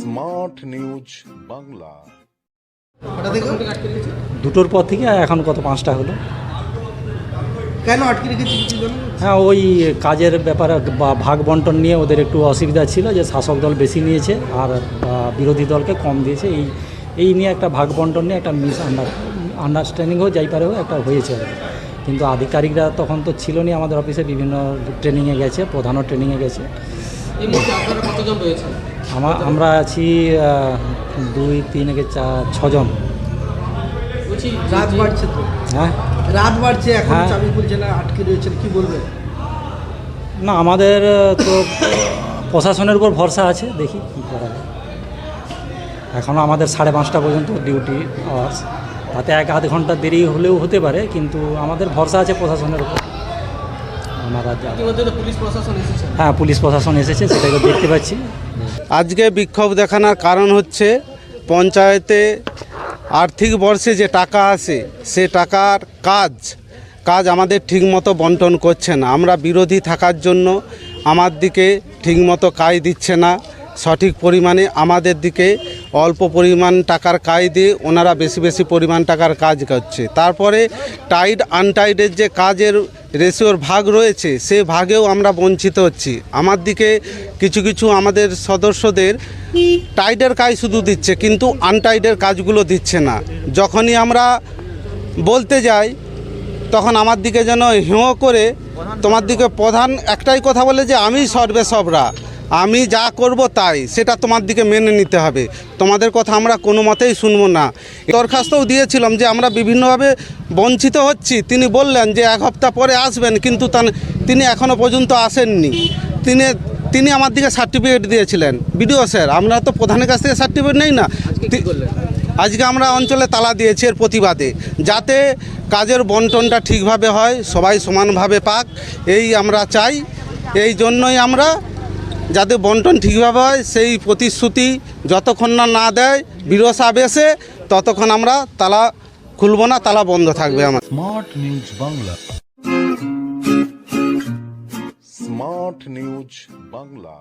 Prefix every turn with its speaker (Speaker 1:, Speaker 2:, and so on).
Speaker 1: Smart news Bangla.
Speaker 2: দুটোর পর থেকে এখন কত পাঁচটা হলো।
Speaker 3: কেন আটকে রেখেছি
Speaker 2: হ্যাঁ ওই কাজের ব্যাপারে বা ভাগ বন্টন নিয়ে ওদের একটু অসুবিধা ছিল যে শাসক দল বেশি নিয়েছে আর বিরোধী দলকে কম দিয়েছে। এই এই নিয়ে একটা ভাগ বন্টন নিয়ে একটা মিস আন্ডার আন্ডারস্ট্যান্ডিং হোক যাই পারে হোক একটা হয়েছে। আর কিন্তু আধিকারিকরা তখন তো ছিল নি আমাদের অফিসে বিভিন্ন ট্রেনিংয়ে গেছে প্রধানও ট্রেনিংয়ে গেছে।
Speaker 4: এই মুহূর্তে আপনারা কতজন রয়েছেন?
Speaker 2: আমরা আছি দুই তিন চার ছজন।
Speaker 3: রাত বাড়ছে তো?
Speaker 2: হ্যাঁ?
Speaker 3: রাত বাড়ছে এখন
Speaker 2: হ্যাঁ।
Speaker 3: চাবি খুলছে না আটকে রয়েছেন কি বলবেন
Speaker 2: না আমাদের তো প্রশাসনের উপর ভরসা আছে দেখি কী করা যায়। এখনও আমাদের সাড়ে পাঁচটা পর্যন্ত ডিউটি আওয়ার্স তাতে এক আধ ঘণ্টা দেরি হলেও হতে পারে কিন্তু আমাদের ভরসা আছে প্রশাসনের উপর। ওনারা
Speaker 4: এসেছেন
Speaker 2: হ্যাঁ পুলিশ প্রশাসন এসেছে সেটাকে দেখতে পাচ্ছি।
Speaker 5: আজকে বিক্ষোভ দেখানোর কারণ হচ্ছে পঞ্চায়েতে আর্থিক বর্ষে যে টাকা আসে সে টাকার কাজ কাজ আমাদের ঠিকমতো বন্টন করছে না। আমরা বিরোধী থাকার জন্য আমার দিকে ঠিকমতো কাজ দিচ্ছে না। সঠিক পরিমাণে আমাদের দিকে অল্প পরিমাণ টাকার কাজ দিয়ে ওনারা বেশি বেশি পরিমাণ টাকার কাজ করছে। তারপরে টাইড আনটাইডের যে কাজের রেশিওর ভাগ রয়েছে, সে ভাগেও আমরা বঞ্চিত হচ্ছি। আমার দিকে কিছু কিছু আমাদের সদস্যদের টাইডের কাজ শুধু দিচ্ছে, কিন্তু আনটাইডের কাজগুলো দিচ্ছে না। যখনই আমরা বলতে যাই, তখন আমার দিকে যেন হেঁও করে তোমার দিকে প্রধান একটাই কথা বলে যে, আমি সর্বে সবরা। আমি যা করব তাই, সেটা তোমার দিকে মেনে নিতে হবে। তোমাদের কথা আমরা কোনো মতেই শুনব না। দরখাস্তও দিয়েছিলাম যে আমরা বিভিন্নভাবে বঞ্চিত হচ্ছি। তিনি বললেন যে এক হপ্তাহ পরে আসবেন, কিন্তু তান- তিনি এখনও পর্যন্ত আসেননি। তিনি তিনি আমার দিকে সার্টিফিকেট দিয়েছিলেন। বিডিও স্যার, আমরা তো প্রধানের কাছ থেকে সার্টিফিকেট নেই না। আজকে আমরা অঞ্চলে তালা দিয়েছি এর প্রতিবাদে। যাতে কাজের বন্টনটা ঠিকভাবে হয়, সবাই সমানভাবে পাক, এই আমরা চাই। এই জন্যই আমরা যাতে বন্টন ঠিকভাবে হয়, সেই প্রতিশ্রুতি যতক্ষণ না না দেয় বিরসা বেসে ততক্ষণ আমরা তালা খুলব না, তালা বন্ধ থাকবে আমার।
Speaker 1: Smart news Bangla. Smart news Bangla.